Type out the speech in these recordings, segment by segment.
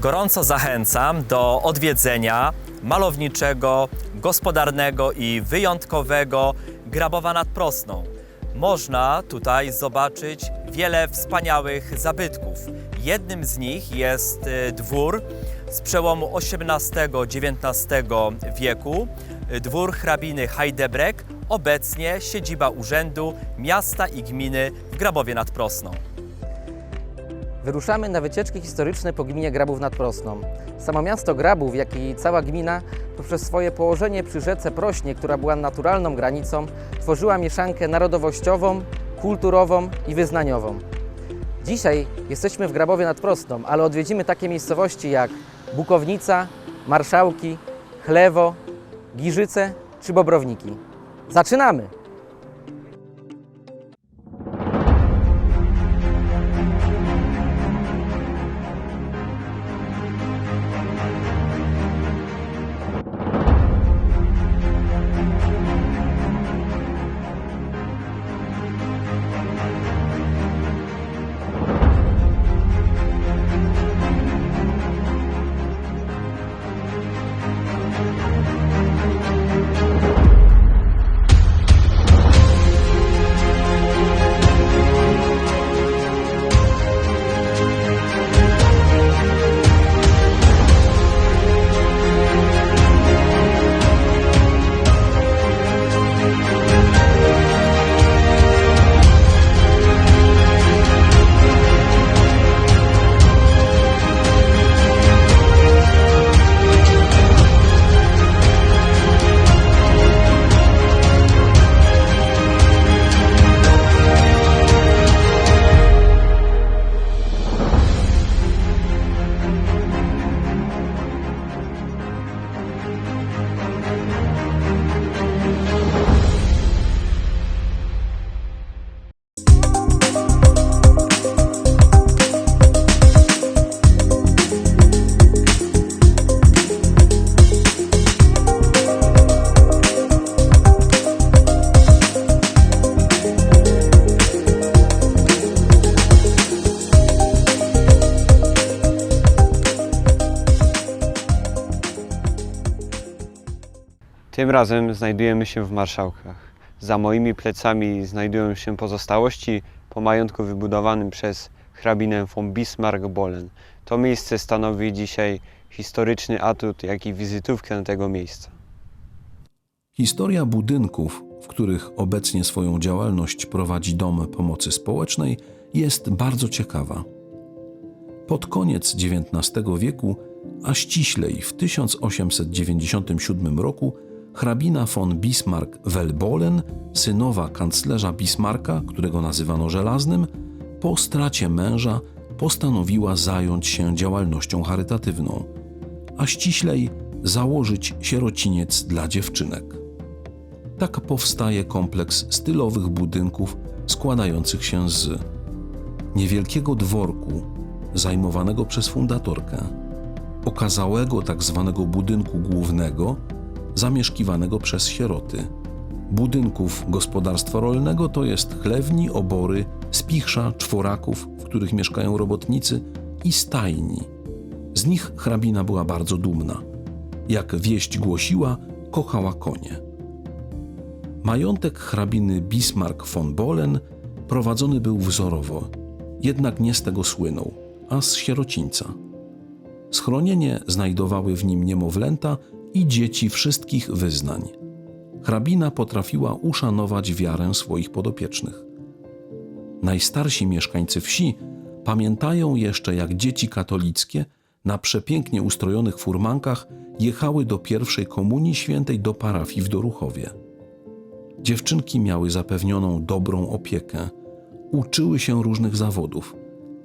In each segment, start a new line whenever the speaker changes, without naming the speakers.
Gorąco zachęcam do odwiedzenia malowniczego, gospodarnego i wyjątkowego Grabowa nad Prosną. Można tutaj zobaczyć wiele wspaniałych zabytków. Jednym z nich jest y, dwór z przełomu XVIII-XIX wieku, dwór hrabiny Heidebrek, obecnie siedziba Urzędu Miasta i Gminy w Grabowie nad Prosną.
Wyruszamy na wycieczki historyczne po gminie Grabów nad Prosną. Samo miasto Grabów, jak i cała gmina, poprzez swoje położenie przy rzece Prośnie, która była naturalną granicą, tworzyła mieszankę narodowościową, kulturową i wyznaniową. Dzisiaj jesteśmy w Grabowie nad Prosną, ale odwiedzimy takie miejscowości jak Bukownica, Marszałki, Chlewo, Giżyce czy Bobrowniki. Zaczynamy!
Tym razem znajdujemy się w Marszałkach. Za moimi plecami znajdują się pozostałości po majątku wybudowanym przez hrabinę von Bismarck-Bolen. To miejsce stanowi dzisiaj historyczny atut, jak i wizytówkę tego miejsca.
Historia budynków, w których obecnie swoją działalność prowadzi Dom Pomocy Społecznej, jest bardzo ciekawa. Pod koniec XIX wieku, a ściślej w 1897 roku, hrabina von Bismarck-Welbolen, synowa kanclerza Bismarcka, którego nazywano Żelaznym, po stracie męża postanowiła zająć się działalnością charytatywną, a ściślej założyć sierociniec dla dziewczynek. Tak powstaje kompleks stylowych budynków składających się z niewielkiego dworku zajmowanego przez fundatorkę, okazałego tak zwanego budynku głównego zamieszkiwanego przez sieroty, budynków gospodarstwa rolnego, to jest chlewni, obory, spichrza, czworaków, w których mieszkają robotnicy i stajni. Z nich hrabina była bardzo dumna. Jak wieść głosiła, kochała konie. Majątek hrabiny Bismarck von Bolen prowadzony był wzorowo, jednak nie z tego słynął, a z sierocińca. Schronienie znajdowały w nim niemowlęta i dzieci wszystkich wyznań. Hrabina potrafiła uszanować wiarę swoich podopiecznych. Najstarsi mieszkańcy wsi pamiętają jeszcze, jak dzieci katolickie na przepięknie ustrojonych furmankach jechały do pierwszej komunii świętej do parafii w Doruchowie. Dziewczynki miały zapewnioną dobrą opiekę, uczyły się różnych zawodów,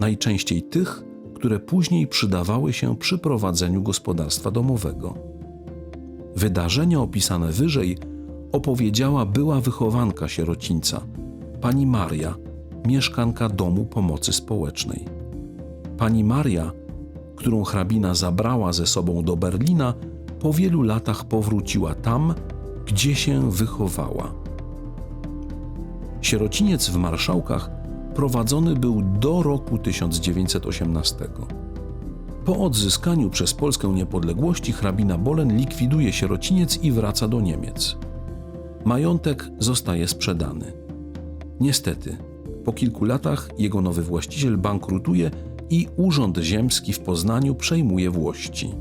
najczęściej tych, które później przydawały się przy prowadzeniu gospodarstwa domowego. Wydarzenia opisane wyżej opowiedziała była wychowanka sierocińca, pani Maria, mieszkanka Domu Pomocy Społecznej. Pani Maria, którą hrabina zabrała ze sobą do Berlina, po wielu latach powróciła tam, gdzie się wychowała. Sierociniec w Marszałkach prowadzony był do roku 1918. Po odzyskaniu przez Polskę niepodległości hrabina Bolen likwiduje sierociniec i wraca do Niemiec. Majątek zostaje sprzedany. Niestety, po kilku latach jego nowy właściciel bankrutuje i Urząd Ziemski w Poznaniu przejmuje włości.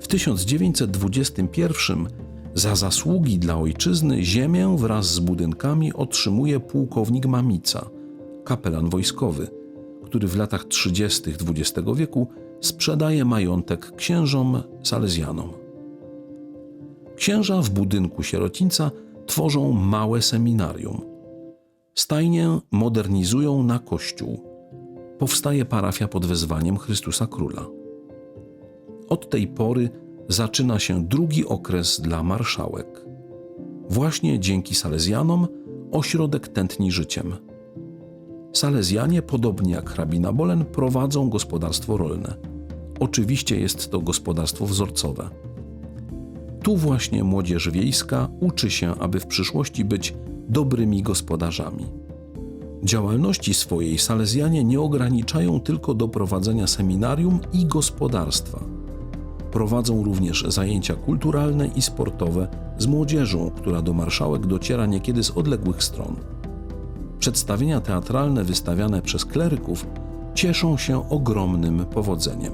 W 1921 za zasługi dla ojczyzny ziemię wraz z budynkami otrzymuje pułkownik Mamica, kapelan wojskowy, który w latach 30. XX wieku sprzedaje majątek księżom salezjanom. Księża w budynku sierocińca tworzą małe seminarium. Stajnię modernizują na kościół. Powstaje parafia pod wezwaniem Chrystusa Króla. Od tej pory zaczyna się drugi okres dla marszałek. Właśnie dzięki Salezjanom ośrodek tętni życiem. Salezjanie, podobnie jak hrabina Bolen, prowadzą gospodarstwo rolne. Oczywiście jest to gospodarstwo wzorcowe. Tu właśnie młodzież wiejska uczy się, aby w przyszłości być dobrymi gospodarzami. Działalności swojej Salezjanie nie ograniczają tylko do prowadzenia seminarium i gospodarstwa. Prowadzą również zajęcia kulturalne i sportowe z młodzieżą, która do marszałek dociera niekiedy z odległych stron. Przedstawienia teatralne wystawiane przez kleryków cieszą się ogromnym powodzeniem.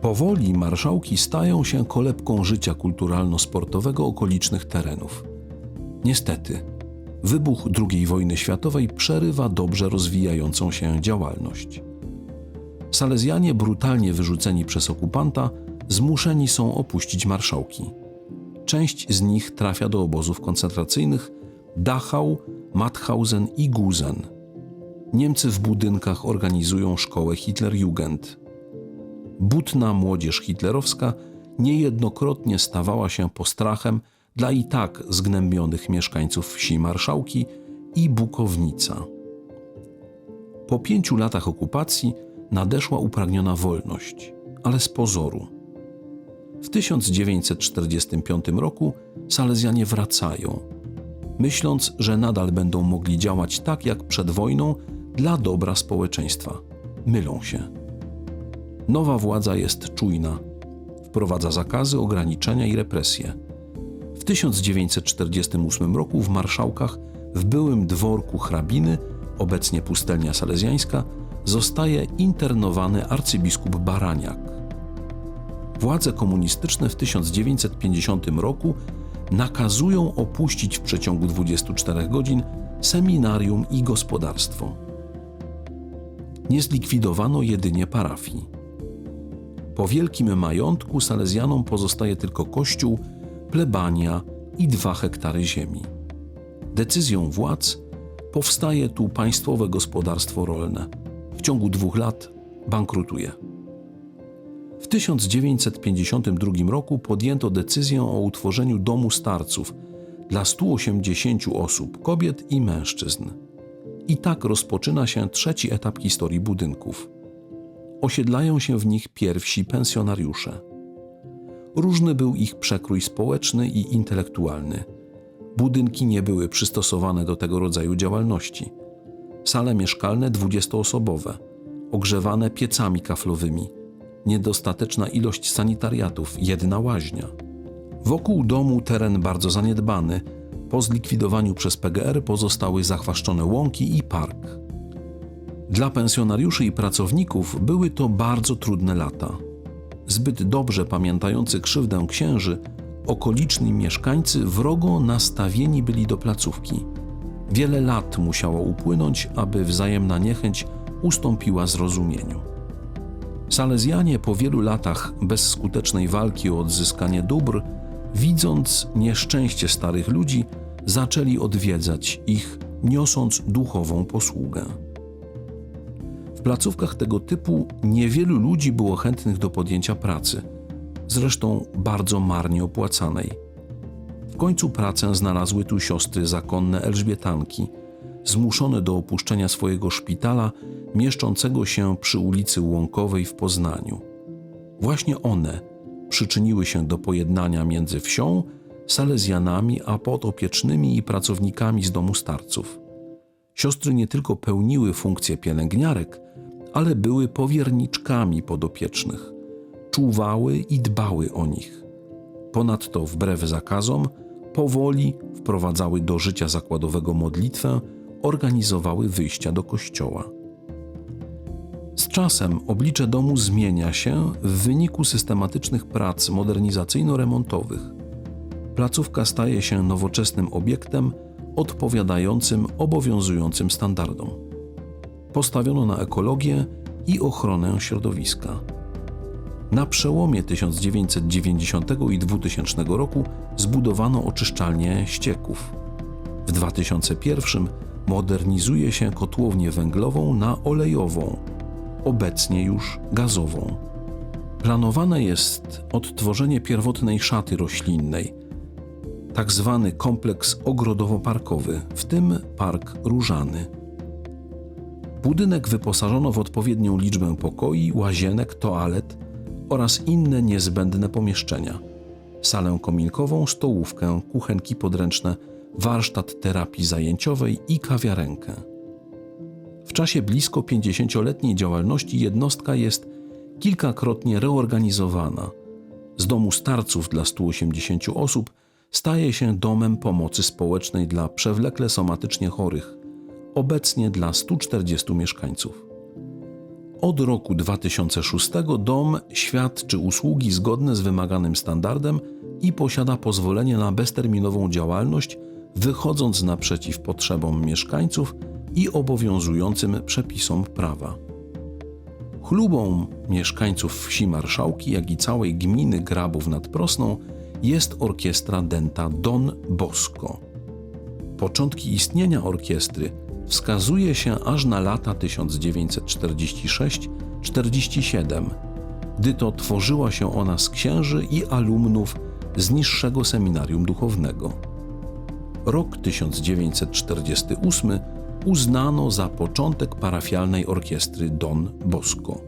Powoli marszałki stają się kolebką życia kulturalno-sportowego okolicznych terenów. Niestety, wybuch II wojny światowej przerywa dobrze rozwijającą się działalność. Salezjanie, brutalnie wyrzuceni przez okupanta, zmuszeni są opuścić marszałki. Część z nich trafia do obozów koncentracyjnych Dachau, Mauthausen i Gusen. Niemcy w budynkach organizują szkołę Hitlerjugend. Butna młodzież hitlerowska niejednokrotnie stawała się postrachem dla i tak zgnębionych mieszkańców wsi Marszałki i Bukownica. Po pięciu latach okupacji nadeszła upragniona wolność, ale z pozoru. W 1945 roku Salezjanie wracają, myśląc, że nadal będą mogli działać tak jak przed wojną dla dobra społeczeństwa. Mylą się. Nowa władza jest czujna, wprowadza zakazy, ograniczenia i represje. W 1948 roku w Marszałkach, w byłym dworku hrabiny, obecnie pustelnia salezjańska, zostaje internowany arcybiskup Baraniak. Władze komunistyczne w 1950 roku nakazują opuścić w przeciągu 24 godzin seminarium i gospodarstwo. Nie zlikwidowano jedynie parafii. Po wielkim majątku Salezjanom pozostaje tylko kościół, plebania i dwa hektary ziemi. Decyzją władz powstaje tu państwowe gospodarstwo rolne. W ciągu dwóch lat bankrutuje. W 1952 roku podjęto decyzję o utworzeniu domu starców dla 180 osób, kobiet i mężczyzn. I tak rozpoczyna się trzeci etap historii budynków. Osiedlają się w nich pierwsi pensjonariusze. Różny był ich przekrój społeczny i intelektualny. Budynki nie były przystosowane do tego rodzaju działalności. Sale mieszkalne dwudziestoosobowe, ogrzewane piecami kaflowymi, niedostateczna ilość sanitariatów, jedna łaźnia. Wokół domu teren bardzo zaniedbany. Po zlikwidowaniu przez PGR pozostały zachwaszczone łąki i park. Dla pensjonariuszy i pracowników były to bardzo trudne lata. Zbyt dobrze pamiętający krzywdę księży, okoliczni mieszkańcy wrogo nastawieni byli do placówki. Wiele lat musiało upłynąć, aby wzajemna niechęć ustąpiła zrozumieniu. Salezjanie po wielu latach bezskutecznej walki o odzyskanie dóbr, widząc nieszczęście starych ludzi, zaczęli odwiedzać ich, niosąc duchową posługę. W placówkach tego typu niewielu ludzi było chętnych do podjęcia pracy, zresztą bardzo marnie opłacanej. W końcu pracę znalazły tu siostry zakonne Elżbietanki, zmuszone do opuszczenia swojego szpitala mieszczącego się przy ulicy Łąkowej w Poznaniu. Właśnie one przyczyniły się do pojednania między wsią, salezjanami, a podopiecznymi i pracownikami z domu starców. Siostry nie tylko pełniły funkcję pielęgniarek, ale były powierniczkami podopiecznych. Czuwały i dbały o nich. Ponadto, wbrew zakazom, powoli wprowadzały do życia zakładowego modlitwę, organizowały wyjścia do kościoła. Z czasem oblicze domu zmienia się w wyniku systematycznych prac modernizacyjno-remontowych. Placówka staje się nowoczesnym obiektem odpowiadającym obowiązującym standardom. Postawiono na ekologię i ochronę środowiska. Na przełomie 1990 i 2000 roku zbudowano oczyszczalnię ścieków. W 2001 modernizuje się kotłownię węglową na olejową, obecnie już gazową. Planowane jest odtworzenie pierwotnej szaty roślinnej, tak zwany kompleks ogrodowo-parkowy, w tym park różany. Budynek wyposażono w odpowiednią liczbę pokoi, łazienek, toalet oraz inne niezbędne pomieszczenia. Salę kominkową, stołówkę, kuchenki podręczne, warsztat terapii zajęciowej i kawiarenkę. Czasie blisko 50-letniej działalności jednostka jest kilkakrotnie reorganizowana. Z domu starców dla 180 osób staje się domem pomocy społecznej dla przewlekle somatycznie chorych, obecnie dla 140 mieszkańców. Od roku 2006 dom świadczy usługi zgodne z wymaganym standardem i posiada pozwolenie na bezterminową działalność, wychodząc naprzeciw potrzebom mieszkańców i obowiązującym przepisom prawa. Chlubą mieszkańców wsi Marszałki, jak i całej gminy Grabów nad Prosną jest orkiestra dęta Don Bosco. Początki istnienia orkiestry wskazuje się aż na lata 1946-47, gdy to tworzyła się ona z księży i alumnów z niższego seminarium duchownego. Rok 1948 uznano za początek parafialnej orkiestry Don Bosco.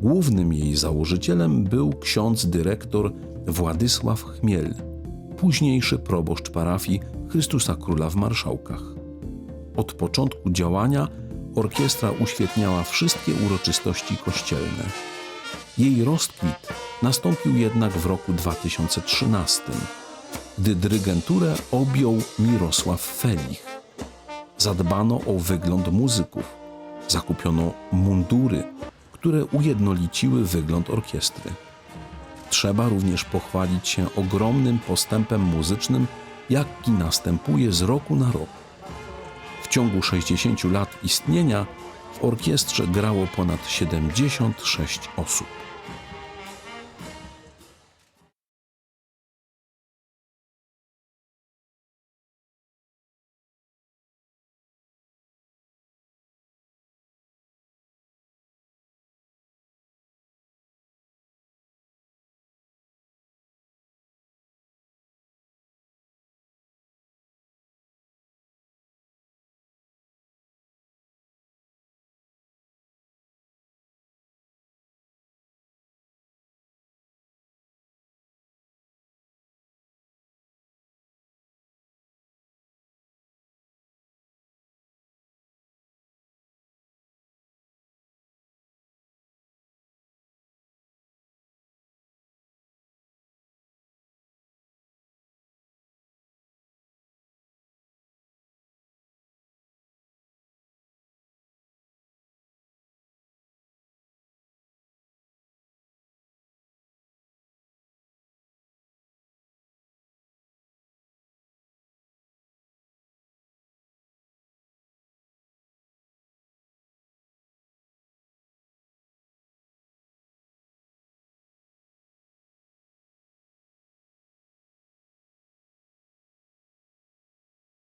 Głównym jej założycielem był ksiądz dyrektor Władysław Chmiel, późniejszy proboszcz parafii Chrystusa Króla w Marszałkach. Od początku działania orkiestra uświetniała wszystkie uroczystości kościelne. Jej rozkwit nastąpił jednak w roku 2013, gdy dyrygenturę objął Mirosław Felich. Zadbano o wygląd muzyków, zakupiono mundury, które ujednoliciły wygląd orkiestry. Trzeba również pochwalić się ogromnym postępem muzycznym, jaki następuje z roku na rok. W ciągu 60 lat istnienia w orkiestrze grało ponad 76 osób.